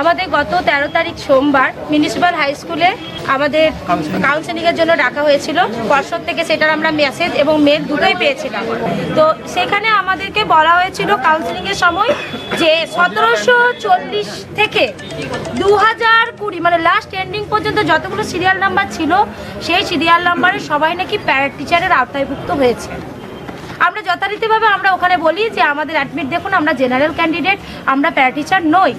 আমাদের গত তেরো তারিখ সোমবার মিউনিসিপ্যাল হাই স্কুলে আমাদের কাউন্সেলিংয়ের জন্য ডাকা হয়েছিল। পর্ষদ থেকে সেটার আমরা মেসেজ এবং মেল দুটোই পেয়েছিলাম। তো সেখানে আমাদেরকে বলা হয়েছিল কাউন্সেলিংয়ের সময় যে সতেরোশো চল্লিশ থেকে দু হাজার কুড়ি মানে লাস্ট এন্ডিং পর্যন্ত যতগুলো সিরিয়াল নাম্বার ছিল, সেই সিরিয়াল নাম্বারে সবাই নাকি প্যারেড টিচারের আওতায়ভুক্ত হয়েছে। আমরা যথারীতিভাবে আমরা ওখানে বলি যে আমাদের অ্যাডমিট দেখুন, আমরা জেনারেল ক্যান্ডিডেট আমরা প্যারা টিচার নই।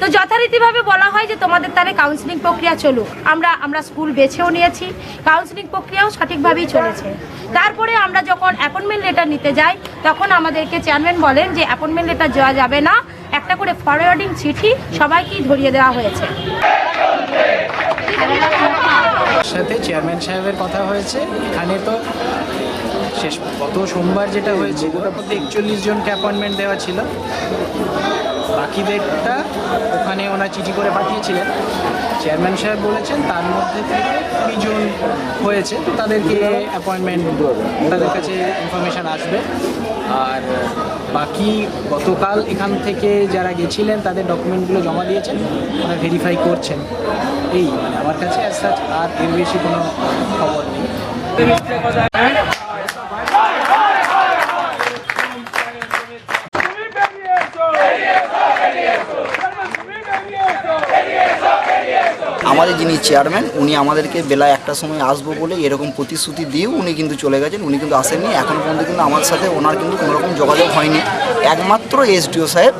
তো যথারীতিভাবে বলা হয় যে তোমাদের তাহলে কাউন্সিলিং প্রক্রিয়া চলুক। আমরা আমরা স্কুল বেছেও নিয়েছি কাউন্সিলিং প্রক্রিয়াও সঠিকভাবেই চলেছে। তারপরে আমরা যখন অ্যাপয়েন্টমেন্ট লেটার নিতে যাই, তখন আমাদেরকে চেয়ারম্যান বলেন যে অ্যাপয়েন্টমেন্ট লেটার দেওয়া যাবে না, একটা করে ফরওয়ার্ডিং চিঠি সবাইকেই ধরিয়ে দেওয়া হয়েছে। সাথে চেয়ারম্যান সাহেবের কথা হয়েছে। এখানে তো শেষ, গত সোমবার যেটা হয়েছে, ওটার মধ্যে একচল্লিশ জনকে অ্যাপয়েন্টমেন্ট দেওয়া ছিল। বাকিদেরটা ওখানে ওনার চিঠি করে পাঠিয়েছিলেন। চেয়ারম্যান সাহেব বলেছেন, তার মধ্যে থেকে কুড়ি জন হয়েছে, তো তাদেরকে অ্যাপয়েন্টমেন্ট তাদের কাছে ইনফরমেশান আসবে। আর বাকি গতকাল এখান থেকে যারা গেছিলেন, তাদের ডকুমেন্টগুলো জমা দিয়েছেন ওরা ভেরিফাই করছেন। এই মানে আমার কাছে আর এর বেশি কোনো খবর নেই। আমাদের যিনি চেয়ারম্যান উনি আমাদেরকে বেলা একটা সময় আসব বলে এরকম প্রতিশ্রুতি দিয়েও উনি কিন্তু চলে গেছেন, উনি কিন্তু আসেননি। এখন পর্যন্ত কিন্তু আমার সাথে ওনার কিন্তু কোনো রকম যোগাযোগ হয়নি। একমাত্র এসডিও সাহেব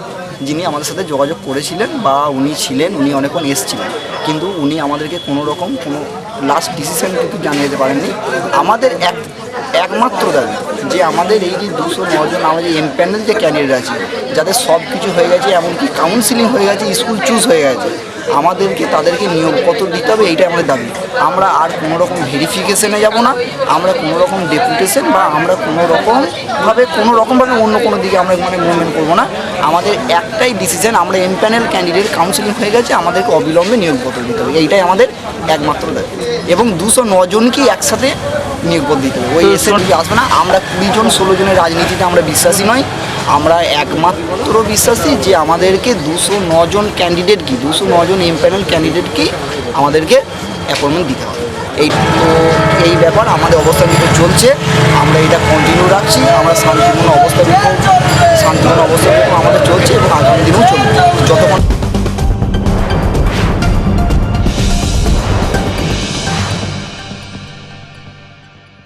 যিনি আমাদের সাথে যোগাযোগ করেছিলেন বা উনি ছিলেন, উনি অনেকক্ষণ এসছিলেন। কিন্তু উনি আমাদেরকে কোনো রকম কোনো লাস্ট ডিসিশন কিন্তু জানিয়ে দিতে পারেননি। আমাদের এক, একমাত্র দাবি যে আমাদের এই যে দুশো নজন আমাদের এম প্যানেল যে ক্যান্ডিডেট আছে, যাদের সব কিছু হয়ে গেছে, এমনকি কাউন্সিলিং হয়ে গেছে স্কুল চুজ হয়ে গেছে, আমাদেরকে তাদেরকে নিয়োগপত্র দিতে হবে, এইটাই আমাদের দাবি। আমরা আর কোনো রকম ভেরিফিকেশনে যাব না, আমরা কোনো রকম ডেপুটেশন বা আমরা কোনো রকমভাবে কোনো রকমভাবে অন্য কোনো দিকে আমরা মানে মুভমেন্ট করব না। আমাদের একটাই ডিসিশন আমরা এমপ্যানেল ক্যান্ডিডেট কাউন্সিলিং হয়ে গেছে আমাদেরকে অবিলম্বে নিয়োগপত্র দিতে হবে। এইটাই আমাদের একমাত্র দাবি। এবং দুশো জনকেই একসাথে নিয়োগপত্র দিতে হবে। ওই এসে আসবে না। আমরা কুড়ি জন ষোলো জনের রাজনীতিতে আমরা বিশ্বাসী নই আমরা একমাত্র বিশ্বাসী যে আমাদেরকে দুশো নজন ক্যান্ডিডেট কি দুশো জন এমপ্যানেল ক্যান্ডিডেটকেই আমাদেরকে অ্যাপয়েন্টমেন্ট দিতে হবে। এই তো এই ব্যাপার আমাদের অবস্থা বিক্ষোভ চলছে। আমরা এটা কন্টিনিউ রাখছি। আমরা শান্তিপূর্ণ অবস্থা বিক্ষোভ শান্তিপূর্ণ অবস্থা আমাদের চলছে এবং আগামী দিনেও চলবে। যতক্ষণ